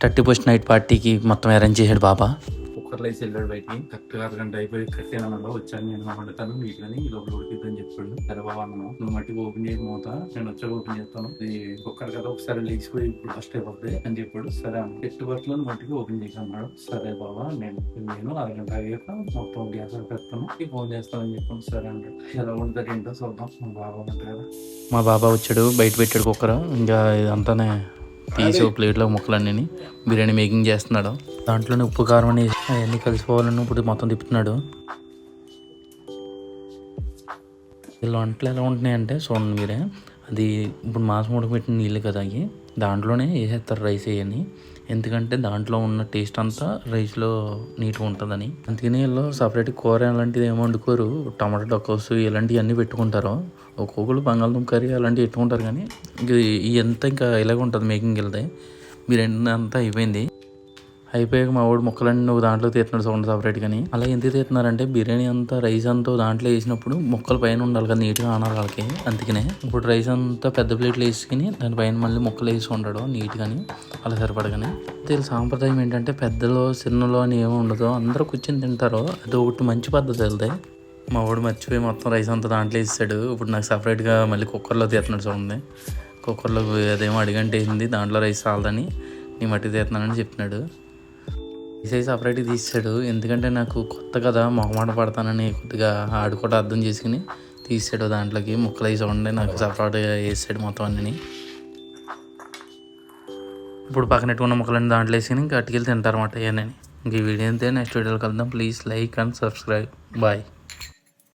Thirty first night పార్టీకి మొత్తం arrange చేశాడు బాబా. కుక్కర్లో వేసి వెళ్ళాడు బయటికి. కరెక్ట్గా అరగంట అయిపోయి కట్టానన్నా వచ్చాను నేను వండుతాను మీకు కానీ ఈ లోపల ఉడికిద్దని చెప్పాడు. సరే బాబా అన్నాను నువ్వు మట్టి ఓపెన్ చేసి మూత నేను వచ్చాక ఓపెన్ చేస్తాను. ఇది కుక్కర్ కదా ఒకసారి లేచిపోయి ఇప్పుడు ఫస్ట్ అయిపోద్ది అని చెప్పాడు. సరే అన్న ఎట్టు బట్టలు మట్టికి ఓపెన్ చేసి అన్నాడు. సరే బాబా నేను నేను అరగంట అయ్యాక మొత్తం గ్యాస్ పెడతాను ఫోన్ చేస్తానని చెప్పాను. సరే అన్నాడు ఎలా ఉంటుంది ఏంటో చూద్దాం. మా బాబా కదా. మా బాబా వచ్చాడు బయట పెట్టాడు కుక్కర్. ఇంకా ఇదంతానే తీసి ఒక ప్లేట్లో ముక్కలన్నీ బిర్యానీ మేకింగ్ చేస్తున్నాడు. దాంట్లోనే ఉప్పు కారం అని అవన్నీ కలిసిపోవాలని ఇప్పుడు మొత్తం తిప్పుతున్నాడు. వీళ్ళ వంటలు ఎలా ఉంటున్నాయంటే చూడండి మీరే. అది ఇప్పుడు మాంసం ఉడకబెట్టిన నీళ్ళు కదా అవి దాంట్లోనే వేసేస్తారు రైస్ వేయని. ఎందుకంటే దాంట్లో ఉన్న టేస్ట్ అంతా రైస్లో నీట్గా ఉంటుందని. అందుకని వీళ్ళు సపరేట్ కూర అలాంటిది ఏమి వండుకోరు. టమాటా డొక్కస్ ఇలాంటివి అన్నీ పెట్టుకుంటారు. ఒక్కొక్కరు బంగాళదుంప కర్రీ అలాంటివి పెట్టుకుంటారు కానీ ఇది ఇదంతా ఇంకా ఇలాగ ఉంటుంది మేకింగ్ వెళ్తే మీరు అంతా అయిపోయింది. అయిపోయాక మా వాడు ముక్కలన్నీ నువ్వు దాంట్లో తీస్తున్నాడు సౌండ్ సపరేట్ కానీ అలా ఎందుకు తీస్తున్నారంటే బిర్యానీ అంతా రైస్ అంతా దాంట్లో వేసినప్పుడు ముక్కలు పైన ఉండాలి కదా నీట్గా ఆనాలి వాళ్ళకి. అందుకనే ఇప్పుడు రైస్ అంతా పెద్ద ప్లేట్లు వేసుకుని దానిపైన మళ్ళీ ముక్కలు వేసి ఉండడం నీట్గాని అలా సరిపడగానే. వీళ్ళ సాంప్రదాయం ఏంటంటే పెద్దలో చిన్నలో అని ఏమి ఉండదు. అందరూ కూర్చొని తింటారు. అది ఒకటి మంచి పద్ధతి వెళ్తాయి మా వాడు మర్చిపోయి మొత్తం రైస్ అంతా దాంట్లో వేసాడు. ఇప్పుడు నాకు సపరేట్గా మళ్ళీ కుక్కర్లో తీస్తున్నాడు చూడండి కుక్కర్లో అదేమో అడిగంటేసింది దాంట్లో రైస్ చాలదని నీ మట్టి తీస్తున్నానని చెప్తున్నాడు ఈసారి సపరేట్గా తీసాడు ఎందుకంటే నాకు కొత్త కదా మొహమాట పడతానని కొద్దిగా ఆడు కూడా అర్థం చేసుకుని తీసాడు దాంట్లోకి. ముక్కలు వేసి ఉండే నాకు సపరేట్గా వేసాడు మొత్తం అన్నీ ఇప్పుడు పక్కన పెట్టుకున్న ముక్కలన్నీ దాంట్లో వేసుకుని ఇంకా అట్టుకెళ్ళి తింటారన్నమాట ఇవన్నీ ఇంక ఈ వీడియో అంతే. నెక్స్ట్ వీడియోలో కలుద్దాం. Please like and subscribe bye